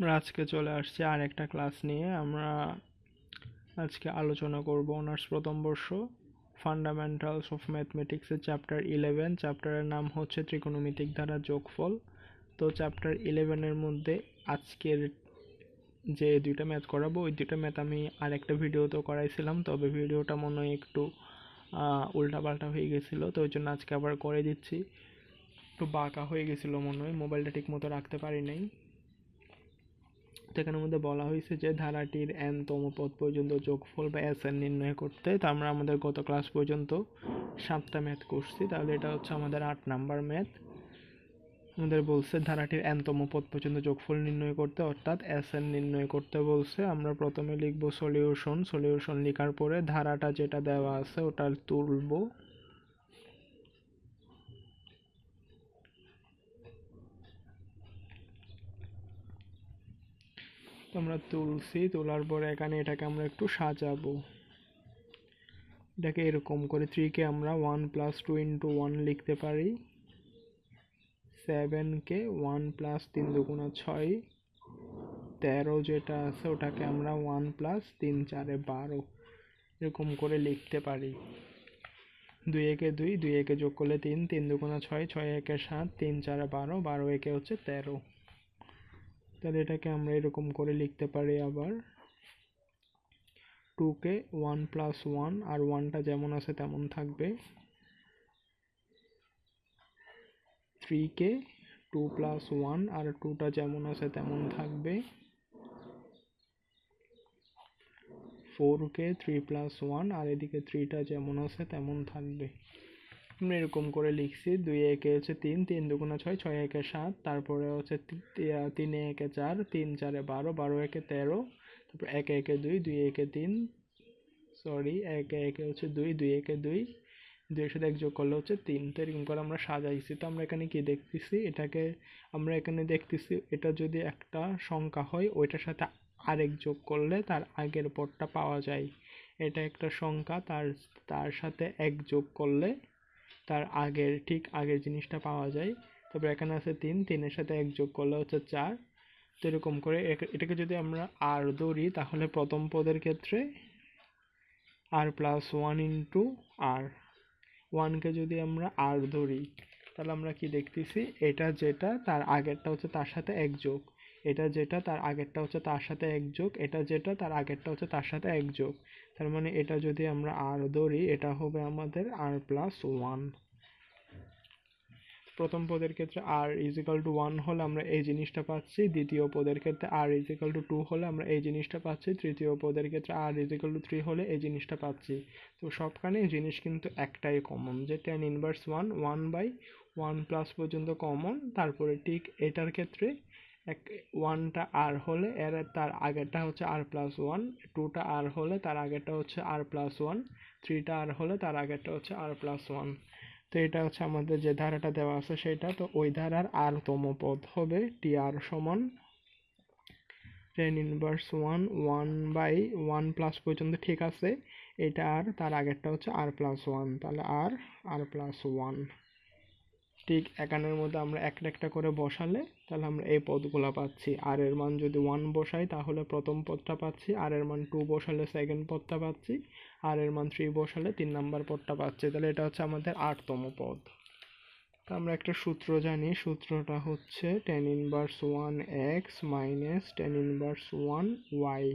আমরা আজকে চলে আসছি আর একটা ক্লাস নিয়ে। আমরা আজকে আলোচনা করব অনার্স প্রথম বর্ষ ফান্ডামেন্টালস অফ ম্যাথমেটিক্সের চ্যাপ্টার ইলেভেন চ্যাপ্টারের নাম হচ্ছে ত্রিকোণমিতিক ধারা যোগফল। তো চ্যাপ্টার ইলেভেনের মধ্যে আজকের যে দুইটা ম্যাথ করাবো, ওই দুইটা ম্যাথ আমি আর আরেকটা ভিডিওতেও করাইছিলাম। তবে ভিডিওটা মনে হয় একটু উল্টাপাল্টা হয়ে গেছিল, তো ওই জন্য আজকে আবার করে দিচ্ছি। একটু বাঁকা হয়ে গেছিল মনে হয়, মোবাইলটা ঠিক মতো রাখতে পারি নাই। তো এখানের মধ্যে বলা হয়েছে যে ধারাটির এনতম পদ পর্যন্ত যোগফল বা এন নির্ণয় করতে। তো আমরা আমাদের গত ক্লাস পর্যন্ত সাতটা ম্যাথ করছি। তাহলে এটা হচ্ছে আমাদের আট নাম্বার ম্যাথ আমাদের বলছে ধারাটির এনতম পদ পর্যন্ত যোগফল নির্ণয় করতে, অর্থাৎ এন নির্ণয় করতে বলছে। আমরা প্রথমে লিখব সলিউশন সলিউশন লেখার পরে ধারাটা যেটা দেওয়া আছে ওটা তুলবো। আমরা তুলছি, তোলার পরে এখানে এটাকে আমরা একটু সাজাবো। এটাকে এরকম করে থ্রিকে আমরা one plus two into one লিখতে পারি। সেভেনকে ওয়ান প্লাস তিন দুগুণা ছয়। তেরো যেটা আছে, ওটাকে আমরা ওয়ান প্লাস তিন চারে বারো এরকম করে লিখতে পারি। দুই একে দুই দুই একে যোগ করলে তিন তিন দুগুণা ছয় ছয় একে সাত, তিন চারে বারো বারো একে হচ্ছে তেরো। তাহলে এটাকে আমরা এরকম করে লিখতে পারি আবার টুকে ওয়ান প্লাস ওয়ান আর ওয়ানটা যেমন আছে তেমন থাকবে। থ্রিকে টু প্লাস ওয়ান আর টুটা যেমন আছে তেমন থাকবে। ফোরকে থ্রি প্লাস ওয়ান আর এদিকে থ্রিটা যেমন আছে তেমন থাকবে। আমরা এরকম করে লিখছি, দুই একে হচ্ছে তিন তিন দুগুণা ছয় ছয় একে সাত, তারপরে হচ্ছে তিনে একে চার, তিন চারে বারো বারো একে তেরো, তারপর একে একে দুই দুই একে তিন সরি একে একে হচ্ছে দুই দুই একে দুই দুইয়ের সাথে এক যোগ করলে হচ্ছে তিন। তো এরকম করে আমরা সাজাইছি। তো আমরা এখানে কি দেখতেছি? এটাকে আমরা এখানে দেখতেছি, এটা যদি একটা সংখ্যা হয়, ওইটার সাথে আরেক যোগ করলে তার আগের পরটা পাওয়া যায়। এটা একটা সংখ্যা, তার তার সাথে এক যোগ করলে তার আগের, ঠিক আগের জিনিসটা পাওয়া যায়। তারপর এখানে আছে তিন, তিনের সাথে এক যোগ করলে হচ্ছে চার। তো এরকম করে এটাকে যদি আমরা আর ধরি, তাহলে প্রথম পদের ক্ষেত্রে r plus one into r ওয়ানকে যদি আমরা আর ধরি তাহলে আমরা কি দেখতেছি? এটা যেটা তার আগেরটা হচ্ছে তার সাথে এক যোগ এটা যেটা তার আগেরটা হচ্ছে তার সাথে এক যোগ এটা যেটা তার আগেরটা হচ্ছে তার সাথে এক যোগ তার মানে এটা যদি আমরা আর ধরি, এটা হবে আমাদের আর প্লাস ওয়ান প্রথম পদের ক্ষেত্রে আর ইজিক্যাল টু ওয়ান হলে আমরা এই জিনিসটা পাচ্ছি। দ্বিতীয় পদের ক্ষেত্রে আর ইজিক্যাল টু টু হলে আমরা এই জিনিসটা পাচ্ছি। তৃতীয় পদের ক্ষেত্রে আর ইজিক্যাল টু থ্রি হলে এই জিনিসটা পাচ্ছি। তো সবখানে জিনিস কিন্তু একটাই কমন যে tan inverse one one by one plus পর্যন্ত কমন তারপরে ঠিক এটার ক্ষেত্রে এক ওয়ানটা আর হলে, এর তার আগেরটা হচ্ছে আর প্লাস ওয়ান টুটা আর হলে তার আগেরটা হচ্ছে আর প্লাস ওয়ান থ্রিটা আর হলে তার আগেরটা হচ্ছে আর প্লাস ওয়ান তো এটা হচ্ছে আমাদের যে ধারাটা দেওয়া আছে সেটা, তো ওই ধারার আরতম পদ হবে টি আর সমান tan inverse one one by one plus পর্যন্ত ঠিক আছে। এটা আর তার আগেরটা হচ্ছে আর প্লাস ওয়ান তাহলে আর আর প্লাস ওয়ান ঠিক একানের মধ্যে আমরা একটা একটা করে বসালে তাহলে আমরা এই পদগুলো পাচ্ছি। আর এর মান যদি ওয়ান বসাই, তাহলে প্রথম পদটা পাচ্ছি। আর এর মান টু বসালে সেকেন্ড পদটা পাচ্ছি। আর এর মান থ্রি বসালে তিন নাম্বার পদটা পাচ্ছি। তাহলে এটা হচ্ছে আমাদের আটতম পদ। তো আমরা একটা সূত্র জানি। সূত্রটা হচ্ছে tan inverse one x minus tan inverse one y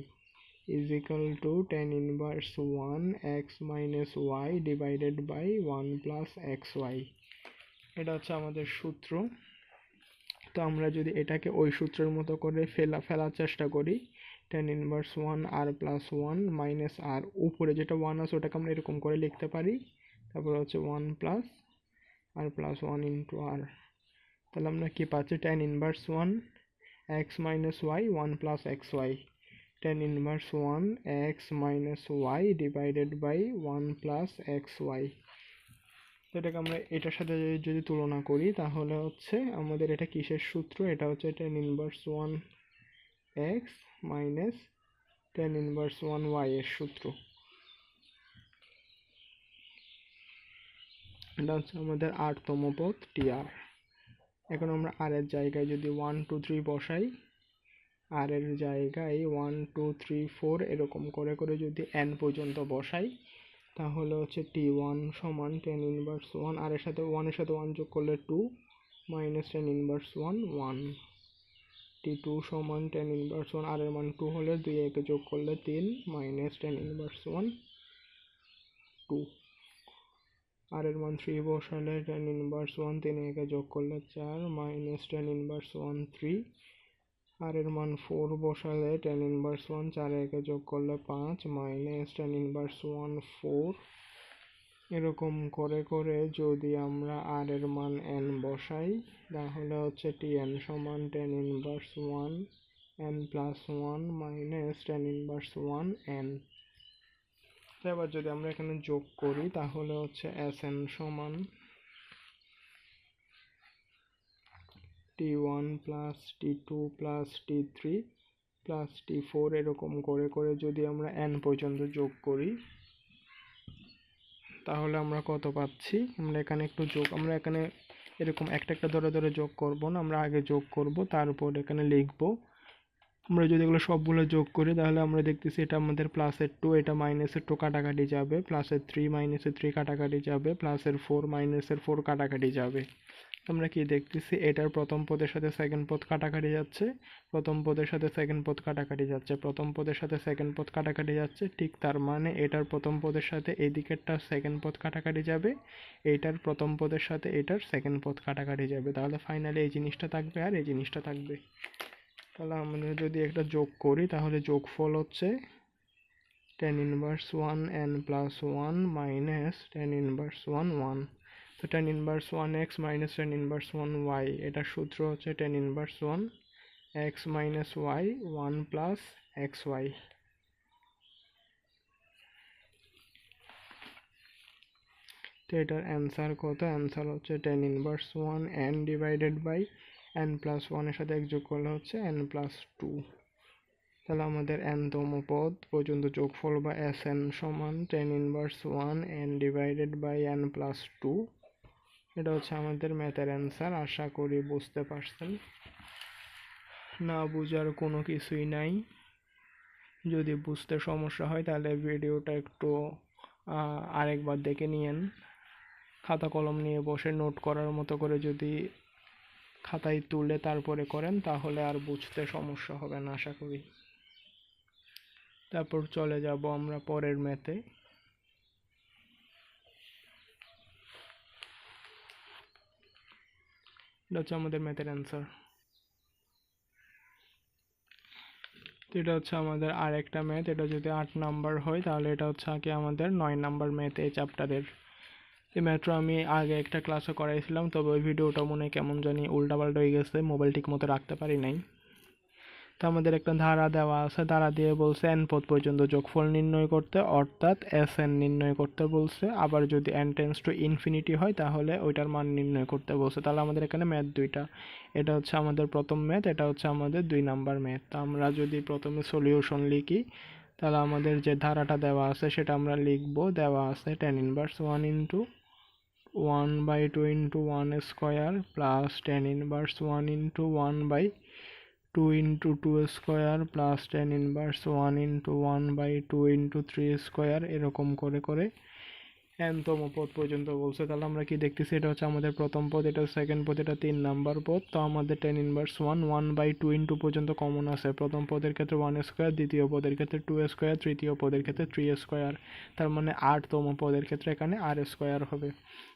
is equal to 10 inverse 1 x minus y divided by 1 plus xy এটা হচ্ছে আমাদের সূত্র। তো আমরা যদি এটাকে ওই সূত্রের মতো করে ফেলা, ফেলার চেষ্টা করি tan inverse one r plus one minus r উপরে যেটা ওয়ান আছে ওটাকে আমরা এরকম করে লিখতে পারি। তারপর হচ্ছে one plus r plus one into r তাহলে আমরা কী পাচ্ছি? Tan inverse one x minus y one plus x y tan inverse one x minus y divided by one plus x y তো এটাকে আমরা এটার সাথে যদি তুলনা করি, তাহলে হচ্ছে আমাদের এটা কিসের সূত্র? এটা হচ্ছে tan inverse one x minus tan inverse one y এর সূত্র। এটা হচ্ছে আমাদের আটতম পদ টিআর এখন আমরা আর এর জায়গায় যদি ওয়ান টু থ্রি বসাই আর এর জায়গায় ওয়ান টু থ্রি ফোর এরকম করে করে যদি এন পর্যন্ত বসাই তাহলে হচ্ছে টি ওয়ান সমান টেন ইনভার্স ওয়ান আর এর সাথে ওয়ানের সাথে ওয়ান যোগ করলে two minus tan inverse one one T two সমান টেন ইনভার্স ওয়ান আর এর মান টু হলে দুই একে যোগ করলে তিন minus tan inverse one two r এর মান থ্রি বসালে টেন ইনভার্স ওয়ান তিন একে যোগ করলে চার minus tan inverse one three r এর মান ফোর বসালে টেন ইনভার্স ওয়ান চার একে যোগ করলে পাঁচ minus tan inverse one four এরকম করে করে যদি আমরা আর এর মান এন বসাই, তাহলে হচ্ছে টি এন সমান tan inverse one n plus one minus tan inverse one n এবার যদি আমরা এখানে যোগ করি, তাহলে হচ্ছে এস এন সমান t one plus t two plus t three plus t four এরকম করে করে যদি আমরা এন পর্যন্ত যোগ করি, তাহলে আমরা কত পাচ্ছি? আমরা এখানে একটু যোগ, আমরা এখানে এরকম একটা একটা ধরে ধরে যোগ করব না, আমরা আগে যোগ করব, তারপর এখানে লিখব। আমরা যদি এগুলো সবগুলো যোগ করি, তাহলে আমরা দেখতেছি এটা আমাদের প্লাসের টু এটা মাইনাসের টু কাটাকাটি যাবে। প্লাসের থ্রি মাইনাসের থ্রি কাটাকাটি যাবে। প্লাসের ফোর মাইনাসের ফোর কাটাকাটি যাবে। আমরা কি দেখতেছি, এটার প্রথম পদের সাথে সেকেন্ড পদ কাটাকাটি যাচ্ছে, প্রথম পদের সাথে সেকেন্ড পদ কাটাকাটি যাচ্ছে, প্রথম পদের সাথে সেকেন্ড পদ কাটাকাটি যাচ্ছে, ঠিক তার মানে এটার প্রথম পদের সাথে এই দিকেরটা সেকেন্ড পদ কাটাকাটি যাবে এইটার প্রথম পদের সাথে এটার সেকেন্ড পদ কাটাকাটি যাবে। তাহলে ফাইনালি এই জিনিসটা থাকবে আর এই জিনিসটা থাকবে। তাহলে আমরা যদি একটা যোগ করি, তাহলে যোগফল হচ্ছে tan inverse one n plus one minus tan inverse one one তো tan inverse one x minus tan inverse one y এটার সূত্র হচ্ছে tan inverse one x minus y one plus x y তো এটার অ্যান্সার কত? Answer হচ্ছে tan inverse one n divided by n plus ওয়ানের সাথে এক যোগ করলে হচ্ছে এন প্লাস টু তাহলে আমাদের এনতম পদ পর্যন্ত যোগফল বা এস এন সমান tan inverse one n divided by n plus two এটা হচ্ছে আমাদের ম্যাথের অ্যান্সার আশা করি বুঝতে পারছেন। না বোঝার কোনো কিছুই নাই। যদি বুঝতে সমস্যা হয় তাহলে ভিডিওটা একটু আরেকবার দেখে নিয়েন। খাতা কলম নিয়ে বসে নোট করার মতো করে যদি খাতায় তুলে তারপরে করেন তাহলে আর বুঝতে সমস্যা হবে না, আশা করি। তারপর চলে যাব আমরা পরের ম্যাথে এটা হচ্ছে আমাদের ম্যাথের অ্যান্সার তো এটা হচ্ছে আমাদের আর একটা ম্যাথ এটা যদি আট নাম্বার হয়, তাহলে এটা হচ্ছে আগে আমাদের নয় নাম্বার ম্যাথ এই চ্যাপ্টারের এই ম্যাথটা আমি আগে একটা ক্লাসও করাইছিলাম, তবে ওই ভিডিওটা মনে কেমন জানি উল্টাপাল্টা হয়ে গেছে মোবাইল ঠিক মতো রাখতে পারি নাই। তো আমাদের একটা ধারা দেওয়া আছে, ধারা দিয়ে বলছে এন পদ পর্যন্ত যোগফল নির্ণয় করতে, অর্থাৎ এস এন নির্ণয় করতে বলছে। আবার যদি এন টেন্স টু ইনফিনিটি হয়, তাহলে ওইটার মান নির্ণয় করতে বলছে। তাহলে আমাদের এখানে ম্যাথ দুইটা। এটা হচ্ছে আমাদের প্রথম ম্যাথ এটা হচ্ছে আমাদের দুই নাম্বার ম্যাথ তো আমরা যদি প্রথমে সলিউশন লিখি, তাহলে আমাদের যে ধারাটা দেওয়া আছে, সেটা আমরা লিখব। দেওয়া আছে tan inverse one into one by two into one square plus tan inverse one into one by two into two square plus tan inverse one into one by two into three square এরকম করে করে। এনতম পদ পর্যন্ত বলছে। তাহলে আমরা কি দেখতেছি? এটা হচ্ছে আমাদের প্রথম পদ, এটা সেকেন্ড পদ, এটা তিন নাম্বার পদ। তো আমাদের tan inverse one one by two into পর্যন্ত কমন আছে। প্রথম পদের ক্ষেত্রে ওয়ান স্কোয়ার দ্বিতীয় পদের ক্ষেত্রে টু স্কোয়ার তৃতীয় পদের ক্ষেত্রে থ্রি স্কোয়ার তার মানে আটতম পদের ক্ষেত্রে এখানে আর স্কোয়ার হবে।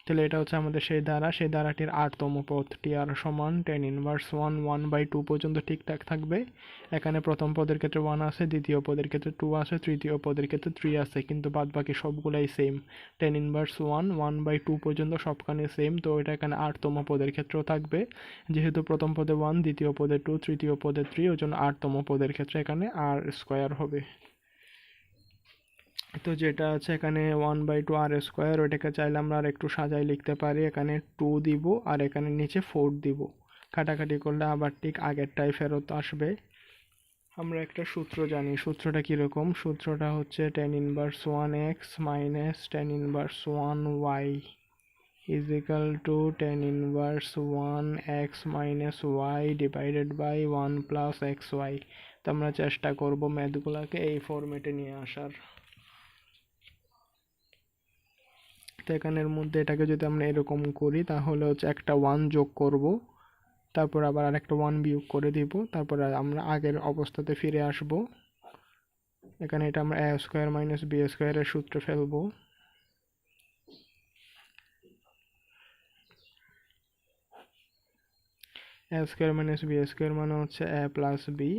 তাহলে এটা হচ্ছে আমাদের সেই ধারা। সেই ধারাটির আটতম পদ টি আর সমান tan inverse one one by two পর্যন্ত ঠিকঠাক থাকবে। এখানে প্রথম পদের ক্ষেত্রে ওয়ান আছে, দ্বিতীয় পদের ক্ষেত্রে টু আছে, তৃতীয় পদের ক্ষেত্রে থ্রি আছে, কিন্তু বাদ বাকি সবগুলাই same tan inverse one one by two পর্যন্ত সবখানে সেম তো এটা এখানে আটতম পদের ক্ষেত্রেও থাকবে। যেহেতু প্রথম পদে ওয়ান দ্বিতীয় পদে টু তৃতীয় পদে থ্রি ওই জন্য আটতম পদের ক্ষেত্রে এখানে আর স্কোয়ার হবে। তো যেটা আছে এখানে one by two r square ওইটাকে চাইলে আমরা আর একটু সাজাই লিখতে পারি। এখানে টু দিব আর এখানে নিচে ফোর দিব। কাটাকাটি করলে আবার ঠিক আগেরটাই ফেরত আসবে। আমরা একটা সূত্র জানি। সূত্রটা কীরকম? সূত্রটা হচ্ছে tan inverse one x minus tan inverse one y is equal to tan inverse 1 x minus y divided by 1 plus xy তো আমরা চেষ্টা করব ম্যাথগুলোকে এই ফরম্যাটে নিয়ে আসার। এখানের মধ্যে এটাকে যদি আমরা এরকম করি, তাহলে হচ্ছে একটা ওয়ান যোগ করব। তারপর আবার আরেকটা ওয়ান বিয়োগ করে দিব। তারপর আমরা আগের অবস্থাতে ফিরে আসব। এখানে এটা আমরা এ স্কোয়ার মাইনাস বি স্কোয়ারের সূত্রে ফেলব। A square minus b square মানে হচ্ছে a plus b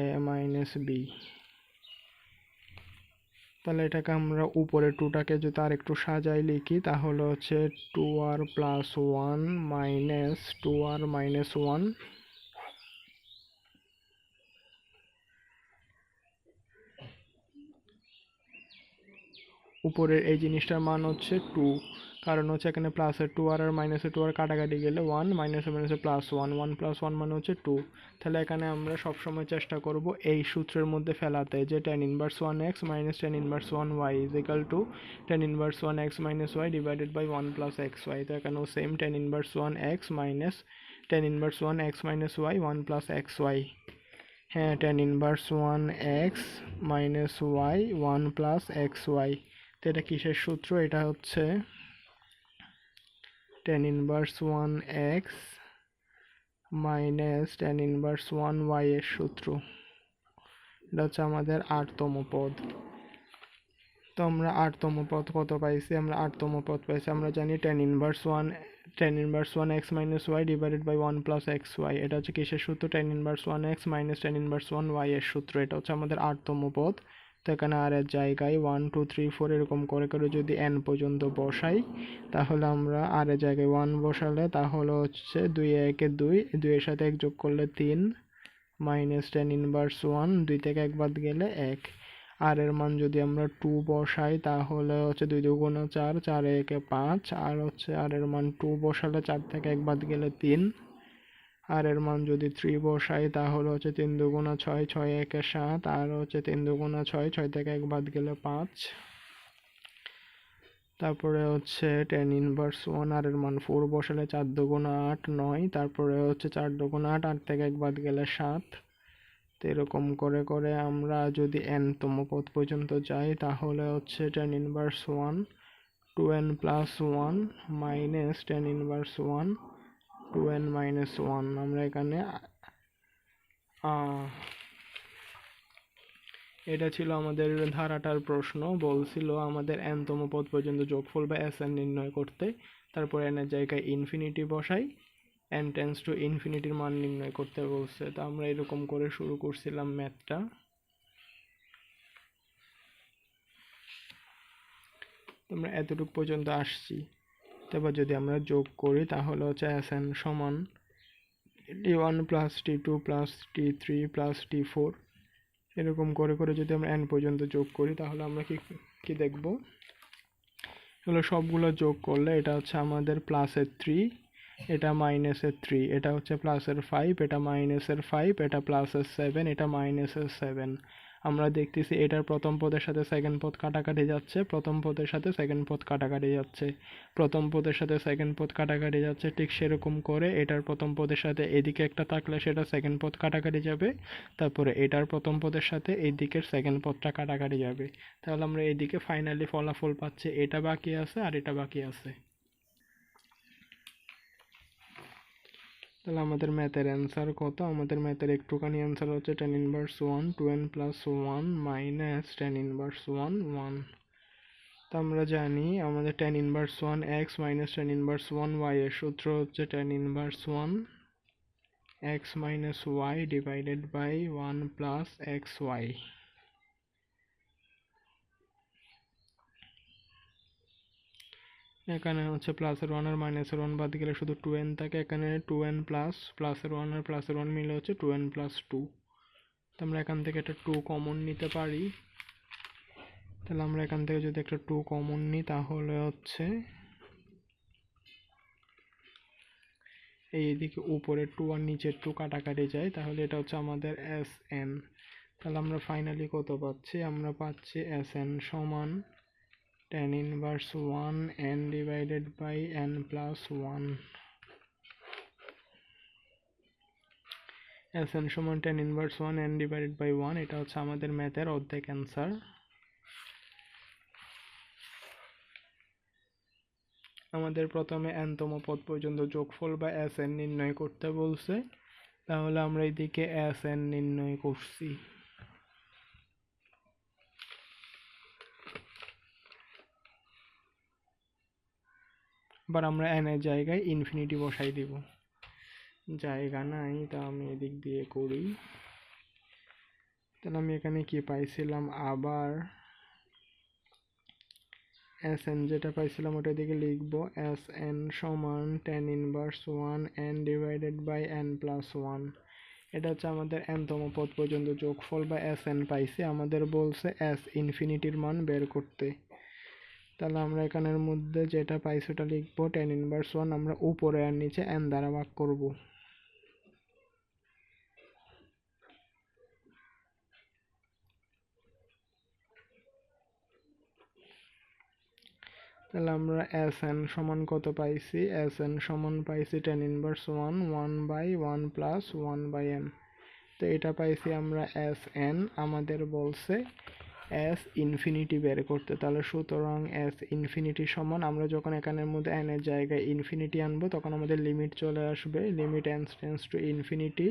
a minus b তাহলে এটাকে আমরা উপরে টুটাকে যদি আর একটু সাজাই লিখি, তাহলে হচ্ছে two r plus one minus two r minus one উপরের এই জিনিসটার মান হচ্ছে টু কারণ হচ্ছে এখানে প্লাসের টু আর আর মাইনাসের টু আর কাটাকাটি গেলে ওয়ান মাইনাসে মাইনাসে plus one one plus one মানে হচ্ছে টু তাহলে এখানে আমরা সবসময় চেষ্টা করব এই সূত্রের মধ্যে ফেলাতে যে tan inverse one x minus tan inverse one y is equal to tan inverse one x minus y divided by one plus x y তো এখানেও same tan inverse one x minus tan inverse one x minus y one plus x y হ্যাঁ tan inverse one x minus y one plus x y তো এটা কিসের সূত্র? এটা হচ্ছে tan inverse one x minus tan inverse one y এর সূত্র। এটা হচ্ছে আমাদের আটতম পদ। তো আমরা আটতম পদ কত পাইছি? আমরা আটতম পদ পাইছি, আমরা জানি tan inverse one tan inverse one x minus y divided by one plus x y এটা হচ্ছে কিসের সূত্র? Tan inverse one x minus tan inverse one y এর সূত্র। এটা হচ্ছে আমাদের আটতম পদ। এখানে আর এক জায়গায় ওয়ান টু থ্রি ফোর এরকম করে করে যদি এন পর্যন্ত বসাই, তাহলে আমরা আর এক জায়গায় ওয়ান বসালে তাহলে হচ্ছে দুই একে দুই, দুইয়ের সাথে এক যোগ করলে তিন মাইনাস টেন ইনভার্স ওয়ান দুই থেকে এক বাদ গেলে এক। আর এর মান যদি আমরা টু বসাই, তাহলে হচ্ছে দুই দুগুণ চার চার একে পাঁচ, আর হচ্ছে আর এর মান টু বসালে চার থেকে এক বাদ গেলে তিন। আর এর মান যদি থ্রি বসাই, তাহলে হচ্ছে তিন দুগুণা ছয় ছয় একে সাত, আর হচ্ছে তিন দুগুণা ছয় ছয় থেকে এক বাদ গেলে পাঁচ। তারপরে হচ্ছে টেন ইনভার্স ওয়ান আর এর মান ফোর বসালে চার দুগুণা আট, নয়। তারপরে হচ্ছে চার দুগুণা আট আট থেকে এক বাদ গেলে সাত। তো এরকম করে করে আমরা যদি এনতম পদ পর্যন্ত যাই, তাহলে হচ্ছে tan inverse one two n plus one minus tan inverse one two n minus one, আমরা এখানে এটা ছিল আমাদের ধারাটার প্রশ্ন। বলছিল আমাদের এনতম পদ পর্যন্ত যোগফল বা এস এন নির্ণয় করতে। তারপর এনের জায়গায় ইনফিনিটি বসাই। এন টেন্স টু ইনফিনিটির মান নির্ণয় করতে বলছে। তো আমরা এরকম করে শুরু করছিলাম ম্যাথটা আমরা এতটুকু পর্যন্ত আসছি। তারপর যদি আমরা যোগ করি, তাহলে হচ্ছে এস এন সমান t one plus t two plus t three plus t four এরকম করে করে যদি আমরা এন পর্যন্ত যোগ করি, তাহলে আমরা কি কি দেখব? এগুলো সবগুলো যোগ করলে এটা হচ্ছে আমাদের প্লাসের থ্রি এটা মাইনাসের থ্রি এটা হচ্ছে প্লাসের ফাইভ এটা মাইনাসের ফাইভ এটা প্লাসের সেভেন এটা মাইনাসের সেভেন আমরা দেখতেছি এটার প্রথম পদের সাথে সেকেন্ড পদ কাটাকাটি যাচ্ছে, প্রথম পদের সাথে সেকেন্ড পদ কাটাকাটি যাচ্ছে। প্রথম পদের সাথে সেকেন্ড পদ কাটাকাটি যাচ্ছে ঠিক সেরকম করে, এটার প্রথম পদের সাথে এদিকে একটা থাকলে সেটা সেকেন্ড পদ কাটাকাটি যাবে, তারপরে এটার প্রথম পদের সাথে এই দিকের সেকেন্ড পদটা কাটাকাটি যাবে। তাহলে আমরা এদিকে ফাইনালি ফলাফল পাচ্ছি, এটা বাকি আছে আর এটা বাকি আছে। তাহলে আমাদের ম্যাথের অ্যান্সার কত? আমাদের ম্যাথের একটুখানি অ্যান্সার হচ্ছে tan inverse one two n plus one minus tan inverse one one তো আমরা জানি আমাদের tan inverse one x minus tan inverse one y এর সূত্র হচ্ছে tan inverse one x minus y divided by one plus x y এখানে হচ্ছে প্লাসের ওয়ান আর মাইনাসের ওয়ান বাদ গেলে শুধু টু এন থাকে। এখানে টু এন প্লাস প্লাসের ওয়ান আর প্লাসের ওয়ান মিলে হচ্ছে টু এন প্লাস টু তো আমরা এখান থেকে একটা টু কমন নিতে পারি। তাহলে আমরা এখান থেকে যদি একটা টু কমন নিই, তাহলে হচ্ছে এইদিকে উপরে টু আর নিচের টু কাটাকাটি যায়। তাহলে এটা হচ্ছে আমাদের এস এন তাহলে আমরা ফাইনালি কত পাচ্ছি? আমরা পাচ্ছি এস এন সমান tan inverse 1 n divided by n plus 1 s n সমান tan inverse one n divided by one এটা হচ্ছে আমাদের ম্যাথের অর্ধেক অ্যান্সার আমাদের প্রথমে এনতম পদ পর্যন্ত যোগফল বা এন নির্ণয় করতে বলছে। তাহলে আমরা এদিকে এন নির্ণয় করছি। এবার আমরা এন এর জায়গায় ইনফিনিটি বসাই দিব। জায়গা নাই, তা আমি এদিক দিয়ে করি। তাহলে আমি এখানে কি পাইছিলাম? আবার এস এন যেটা পাইছিলাম ওটা দিকে লিখব। এস এন সমান tan inverse one n divided by n plus one এটা হচ্ছে আমাদের এনতম পদ পর্যন্ত যোগফল বা এস এন পাইছি। আমাদের বলছে এস ইনফিনিটির মান বের করতে। তাহলে আমরা এখানের মধ্যে যেটা পাইছি সেটা লিখব টেন ইনভার্স ওয়ান আমরা উপরে আর নিচে এন দ্বারা ভাগ করব। তাহলে আমরা এস এন সমান কত পাইছি? এস এন সমান পাইছি tan inverse one one by one plus one by n তো এটা পাইছি আমরা এস এন আমাদের বলছে এস ইনফিনিটি বের করতে, তাহলে সুতরাং এস ইনফিনিটি সমান, আমরা যখন এখানের মধ্যে এর জায়গায় ইনফিনিটি আনব, তখন আমাদের লিমিট চলে আসবে। Limit n tends to infinity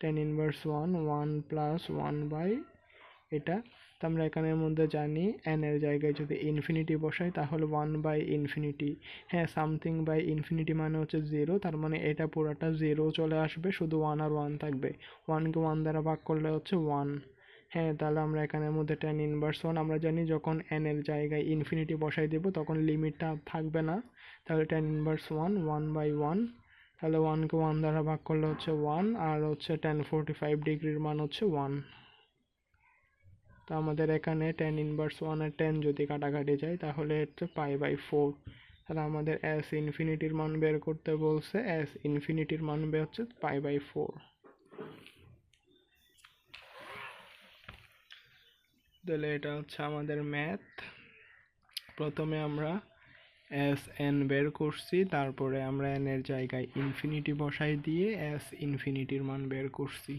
tan inverse one one plus one by এটা। তো আমরা এখানের মধ্যে জানি এন জায়গায় যদি ইনফিনিটি বসাই, তাহলে ওয়ান বাই ইনফিনিটি হ্যাঁ সামথিং বাই ইনফিনিটি মানে হচ্ছে জিরো তার মানে এটা পুরাটা জিরো চলে আসবে, শুধু ওয়ান আর ওয়ান থাকবে। ওয়ানকে ওয়ান দ্বারা ভাগ করলে হচ্ছে ওয়ান হ্যাঁ তাহলে আমরা এখানের মধ্যে টেন ইনভার্স ওয়ান আমরা জানি যখন এন এর জায়গায় ইনফিনিটি বসাই দেব, তখন লিমিটটা থাকবে না। তাহলে tan inverse one one by one তাহলে ওয়ানকে ওয়ান দ্বারা ভাগ করলে হচ্ছে ওয়ান আর হচ্ছে টেন ফোরটি ফাইভ ডিগ্রির মান হচ্ছে ওয়ান তো আমাদের এখানে টেন ইনভার্স ওয়ান আর টেন যদি কাটাকাটি যায়, তাহলে হচ্ছে পাই বাই ফোর তাহলে আমাদের এস ইনফিনিটির মান বের করতে বলছে এস ইনফিনিটির মান বের হচ্ছে পাই বাই ফোর তাহলে এটা হচ্ছে আমাদের ম্যাথ প্রথমে আমরা এস এন বের করছি, তারপরে আমরা এন এর জায়গায় ইনফিনিটি বসাই দিয়ে এস ইনফিনিটির মান বের করছি।